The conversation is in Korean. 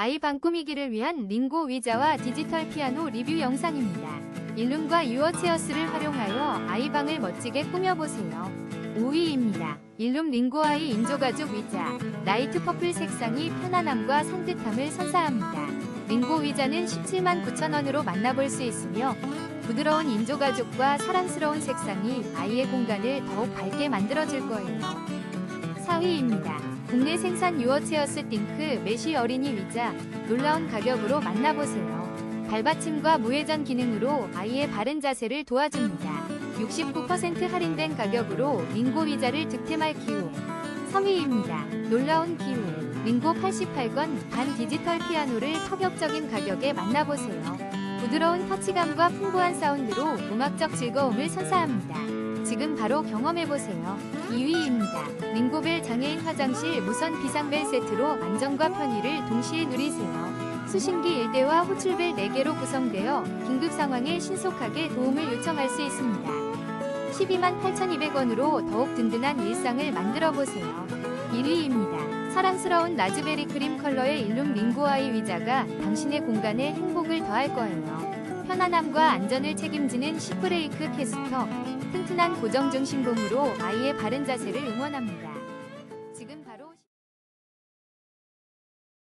아이 방 꾸미기를 위한 링고 의자와 디지털 피아노 리뷰 영상입니다. 일룸과 유어체어스를 활용하여 아이 방을 멋지게 꾸며보세요. 5위입니다. 일룸 링고 아이 인조가죽 의자. 라이트 퍼플 색상이 편안함과 산뜻함을 선사합니다. 링고 의자는 17만 9천원으로 만나볼 수 있으며 부드러운 인조가죽과 사랑스러운 색상이 아이의 공간을 더욱 밝게 만들어줄 거예요. 4위입니다. 국내 생산 유어체어스 띵크 메쉬 어린이 의자 놀라운 가격으로 만나보세요. 발받침과 무회전 기능으로 아이의 바른 자세를 도와줍니다. 69% 할인된 가격으로 링고 의자를 득템할 기회. 3위입니다. 놀라운 기회. 링고 88건 반 디지털 피아노를 파격적인 가격에 만나보세요. 부드러운 터치감과 풍부한 사운드로 음악적 즐거움을 선사합니다. 지금 바로 경험해보세요. 2위입니다. 링고벨 장애인 화장실 무선 비상벨 세트로 안전과 편의를 동시에 누리세요. 수신기 1대와 호출벨 4개로 구성되어 긴급 상황에 신속하게 도움을 요청할 수 있습니다. 12만 8,200원으로 더욱 든든한 일상을 만들어 보세요. 1위입니다. 사랑스러운 라즈베리 크림 컬러의 일룸 링고아이 의자가 당신의 공간에 행복을 더할 거예요. 편안함과 안전을 책임지는 시브레이크 캐스터, 튼튼한 고정 중심봉으로 아이의 바른 자세를 응원합니다.